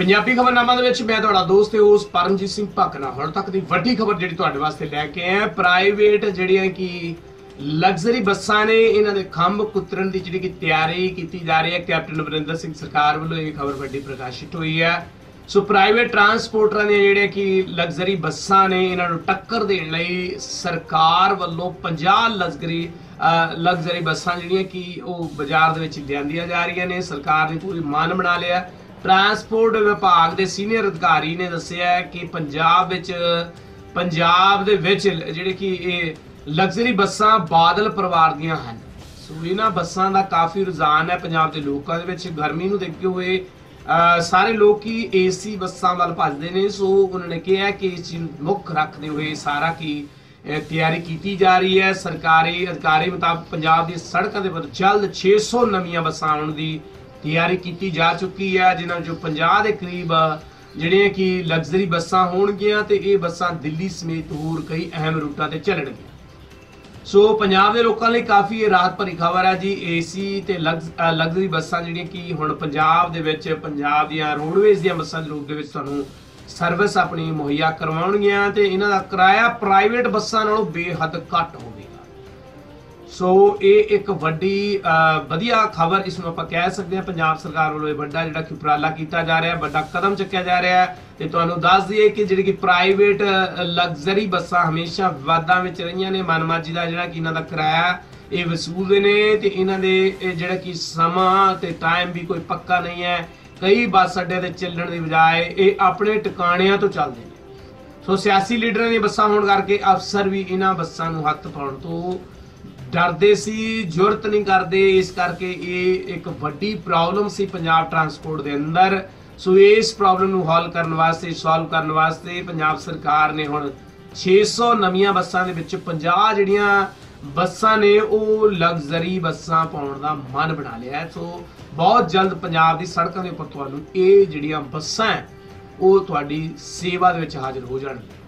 ਪੰਜਾਬੀ ਖਬਰਨਾਮਾ ਦੇ ਵਿੱਚ ਮੈਂ ਤੁਹਾਡਾ ਦੋਸਤ ਤੇ ਉਸ ਪਰਮਜੀਤ ਸਿੰਘ ਭਕਨਾ ਹੁਣ ਤੱਕ ਦੀ ਵੱਡੀ ਖਬਰ ਜਿਹੜੀ ਤੁਹਾਡੇ ਵਾਸਤੇ ਲੈ ਕੇ ਆਇਆ। ਪ੍ਰਾਈਵੇਟ ਜਿਹੜੀਆਂ ਕਿ ਲਗਜ਼ਰੀ ਬੱਸਾਂ ਨੇ, ਇਹਨਾਂ ਦੇ ਖੰਭ ਕੁਤਰਨ ਦੀ ਜਿਹੜੀ ਕਿ ਤਿਆਰੀ ਕੀਤੀ ਜਾ ਰਹੀ ਹੈ। ਕੈਪਟਨ ਅਮਰਿੰਦਰ ਸਿੰਘ ਸਰਕਾਰ ਵੱਲੋਂ ਇਹ ਖਬਰ ਵੱਡੀ ਪ੍ਰਕਾਸ਼ਿਤ ਹੋਈ ਹੈ। ਸੋ ਪ੍ਰਾਈਵੇਟ ਟਰਾਂਸਪੋਰਟਰਾਂ ਦੀਆਂ ਜਿਹੜੀਆਂ ਕਿ ਲਗਜ਼ਰੀ ਬੱਸਾਂ ਨੇ, ਇਹਨਾਂ ਨੂੰ ਟੱਕਰ ਦੇਣ ਲਈ ਸਰਕਾਰ ਵੱਲੋਂ 50 ਲਗਜ਼ਰੀ ਲਗਜ਼ਰੀ ਬੱਸਾਂ ਜਿਹੜੀਆਂ ਕਿ ਉਹ ਬਾਜ਼ਾਰ ਦੇ ਵਿੱਚ ਲਿਆਂਦੀਆਂ ਜਾ ਰਹੀਆਂ ਨੇ। ਸਰਕਾਰ ਨੇ ਪੂਰੀ ਮਾਨ ਬਣਾ ਲਿਆ। ਟਰਾਂਸਪੋਰਟ ਵਿਭਾਗ ਦੇ ਸੀਨੀਅਰ ਅਧਿਕਾਰੀ ਨੇ ਦੱਸਿਆ ਕਿ ਪੰਜਾਬ ਵਿੱਚ, ਪੰਜਾਬ ਦੇ ਵਿੱਚ ਜਿਹੜੇ ਕਿ ਇਹ ਲਗਜ਼ਰੀ ਬੱਸਾਂ ਬਾਦਲ ਪਰਿਵਾਰ ਦੀਆਂ ਹਨ। ਸੋ ਇਹਨਾਂ ਬੱਸਾਂ ਦਾ ਕਾਫੀ ਰੁਝਾਨ ਹੈ ਪੰਜਾਬ ਦੇ ਲੋਕਾਂ ਦੇ ਵਿੱਚ। ਗਰਮੀ ਨੂੰ ਦੇਖਦੇ ਹੋਏ ਸਾਰੇ ਲੋਕ ਹੀ ਏਸੀ ਬੱਸਾਂ ਵੱਲ ਭੱਜਦੇ ਨੇ। ਸੋ ਉਹਨਾਂ ਨੇ ਕਿਹਾ ਕਿ ਇਸ ਚੀਜ਼ ਨੂੰ ਮੁੱਖ ਰੱਖਦੇ ਹੋਏ ਸਾਰਾ ਕੀ ਤਿਆਰੀ ਕੀਤੀ ਜਾ ਰਹੀ ਹੈ। ਸਰਕਾਰੀ ਅਧਿਕਾਰੀ ਮੁਤਾਬਕ ਪੰਜਾਬ ਦੀ ਸੜਕਾਂ ਦੇ ਉੱਪਰ ਜਲਦ 600 ਨਵੀਆਂ ਬੱਸਾਂ ਆਉਣ ਦੀ ਤਿਆਰੀ ਕੀਤੀ ਜਾ ਚੁੱਕੀ ਹੈ, ਜਿਨ੍ਹਾਂ ਵਿੱਚੋਂ 50 ਦੇ ਕਰੀਬ ਜਿਹੜੀਆਂ ਕਿ ਲਗਜ਼ਰੀ ਬੱਸਾਂ ਹੋਣਗੀਆਂ ਤੇ ਇਹ ਬੱਸਾਂ ਦਿੱਲੀ ਸਮੇਤ ਹੋਰ ਕਈ ਅਹਿਮ ਰੂਟਾਂ ਤੇ ਚੱਲਣਗੀਆਂ। ਸੋ ਪੰਜਾਬ ਦੇ ਲੋਕਾਂ ਲਈ ਕਾਫੀ ਇਹ ਰਾਹਤ ਭਰੀ ਖਬਰ ਹੈ ਜੀ ਏਸੀ ਤੇ ਲਗਜ਼ਰੀ ਬੱਸਾਂ ਜਿਹੜੀਆਂ ਕਿ ਹੁਣ ਪੰਜਾਬ ਦੇ ਵਿੱਚ, ਪੰਜਾਬ ਦੀਆਂ ਰੋਡਵੇਜ਼ ਦੀਆਂ ਬੱਸਾਂ ਦੇ ਰੂਪ ਦੇ ਵਿੱਚ ਤੁਹਾਨੂੰ ਸਰਵਿਸ ਆਪਣੀ ਮੁਹੱਈਆ ਕਰਵਾਉਣਗੀਆਂ ਤੇ ਇਹਨਾਂ ਦਾ ਕਿਰਾਇਆ ਪ੍ਰਾਈਵੇਟ ਬੱਸਾਂ ਨਾਲੋਂ ਬੇਹੱਦ ਘੱਟ ਹੋਵੇ। ਸੋ ਇਹ ਇੱਕ ਵੱਡੀ ਵਧੀਆ ਖਬਰ ਇਸ ਨੂੰ ਆਪਾਂ ਕਹਿ ਸਕਦੇ ਹਾਂ, ਪੰਜਾਬ ਸਰਕਾਰ ਵੱਲੋਂ ਇਹ ਵੱਡਾ ਜਿਹੜਾ ਕਿ ਉਪਰਾਲਾ ਕੀਤਾ ਜਾ ਰਿਹਾ ਹੈ ਵੱਡਾ ਕਦਮ ਚੱਕਿਆ ਜਾ ਰਿਹਾ ਹੈ। ਤੇ ਤੁਹਾਨੂੰ ਦੱਸ ਦਈਏ ਕਿ ਜਿਹੜੀ ਕਿ ਪ੍ਰਾਈਵੇਟ ਲਗਜ਼ਰੀ ਬੱਸਾਂ ਹਮੇਸ਼ਾ ਵਿਵਾਦਾਂ ਵਿੱਚ ਰਹੀਆਂ ਨੇ। ਮਨਮਾਜੀ ਦਾ ਜਿਹੜਾ ਕਿ ਇਹਨਾਂ ਦਾ ਕਿਰਾਇਆ ਇਹ ਵਸੂਲਦੇ ਨੇ ਤੇ ਇਹਨਾਂ ਦੇ ਇਹ ਜਿਹੜਾ ਕਿ ਸਮਾਂ ਤੇ ਟਾਈਮ ਵੀ ਕੋਈ ਪੱਕਾ ਨਹੀਂ ਹੈ। ਕਈ ਬੱਸ ਅੱਡੇ ਤੇ ਚੱਲਣ ਦੀ ਬਜਾਏ ਇਹ ਆਪਣੇ ਟਿਕਾਣਿਆਂ ਤੋਂ ਚੱਲਦੇ ਨੇ। ਸੋ ਸਿਆਸੀ ਲੀਡਰਾਂ ਦੀਆਂ ਬੱਸਾਂ ਹੋਣ ਕਰਕੇ ਅਫਸਰ ਵੀ ਇਹਨਾਂ ਬੱਸਾਂ ਨੂੰ ਹੱਥ ਪਾਉਣ ਤੋਂ ਡਰਦੇ ਸੀ ਜੁਰਤ ਨਹੀਂ ਕਰਦੇ ਇਸ ਕਰਕੇ ਇਹ ਇੱਕ ਵੱਡੀ ਪ੍ਰੋਬਲਮ ਸੀ ਪੰਜਾਬ ਟਰਾਂਸਪੋਰਟ ਦੇ ਅੰਦਰ। ਸੋ ਇਸ ਪ੍ਰੋਬਲਮ ਨੂੰ ਹੱਲ ਕਰਨ ਵਾਸਤੇ ਸੋਲਵ ਕਰਨ ਵਾਸਤੇ ਪੰਜਾਬ ਸਰਕਾਰ ਨੇ ਹੁਣ 600 ਨਵੀਆਂ ਬੱਸਾਂ ਦੇ ਵਿੱਚ 50 ਜਿਹੜੀਆਂ ਬੱਸਾਂ ਨੇ ਉਹ ਲਗਜ਼ਰੀ ਬੱਸਾਂ ਪਾਉਣ ਦਾ ਮਨ ਬਣਾ ਲਿਆ ਸੋ ਬਹੁਤ ਜਲਦ ਪੰਜਾਬ ਦੀ ਸੜਕਾਂ ਦੇ ਉੱਪਰ ਤੁਹਾਨੂੰ ਇਹ ਜਿਹੜੀਆਂ ਬੱਸਾਂ ਹੈ, ਉਹ ਤੁਹਾਡੀ ਸੇਵਾ ਦੇ ਵਿੱਚ ਹਾਜ਼ਰ ਹੋ ਜਾਣਗੀਆਂ।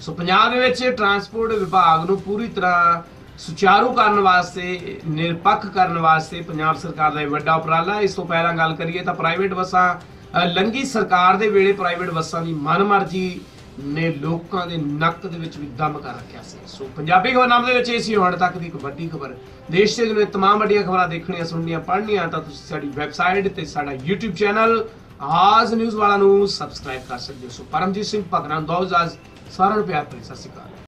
ਸੋ ਪੰਜਾਬ ਦੇ ਵਿੱਚ ਟਰਾਂਸਪੋਰਟ ਵਿਭਾਗ ਨੂੰ ਪੂਰੀ ਤਰ੍ਹਾਂ ਸੁਚਾਰੂ ਕਰਨ ਵਾਸਤੇ ਨਿਰਪੱਖ ਕਰਨ ਵਾਸਤੇ ਪੰਜਾਬ ਸਰਕਾਰ ਦਾ ਇਹ ਵੱਡਾ ਉਪਰਾਲਾ। ਇਸ ਤੋਂ ਪਹਿਲਾਂ ਗੱਲ ਕਰੀਏ ਤਾਂ ਪ੍ਰਾਈਵੇਟ ਬੱਸਾਂ ਅ, ਲੰਗੀ ਸਰਕਾਰ ਦੇ ਵੇਲੇ ਪ੍ਰਾਈਵੇਟ ਬੱਸਾਂ ਦੀ ਮਨਮਰਜ਼ੀ ਨੇ ਲੋਕਾਂ ਦੇ ਨੱਕ ਦੇ ਵਿੱਚ ਵੀ ਦਮ ਕਰ ਰੱਖਿਆ ਸੀ। ਸੋ ਪੰਜਾਬੀ ਖਬਰਨਾਮ ਦੇ ਵਿੱਚ ਇਹ ਸੀ ਹੁਣ ਤੱਕ ਦੀ ਇੱਕ ਵੱਡੀ ਖਬਰ। ਦੇਸ਼ ਦੇ ਦੁਨੀਆ ਤਮਾਮ ਵੱਡੀਆਂ ਖਬਰਾਂ ਦੇਖਣੀਆਂ ਸੁਣਨੀਆਂ ਪੜ੍ਹਨੀਆਂ ਤਾਂ ਤੁਸੀਂ ਸਾਡੀ ਵੈਬਸਾਈਟ ਤੇ ਸਾਡਾ YouTube ਚੈਨਲ ਆਜ਼ ਨਿਊਜ਼ ਵਾਲਾ ਨੂੰ ਸਬਸਕ੍ਰਾਈਬ ਕਰ ਸਕਦੇ ਹੋ। ਸੋ ਪਰਮਜੀਤ ਸਿੰਘ ਭਗਨਾ ਦੋਜ਼ਾਜ਼ ਸਾਰਿਆਂ ਨੂੰ ਪਿਆਰ ਭਰੀ ਸਤਿ ਸ਼੍ਰੀ ਅਕਾਲ।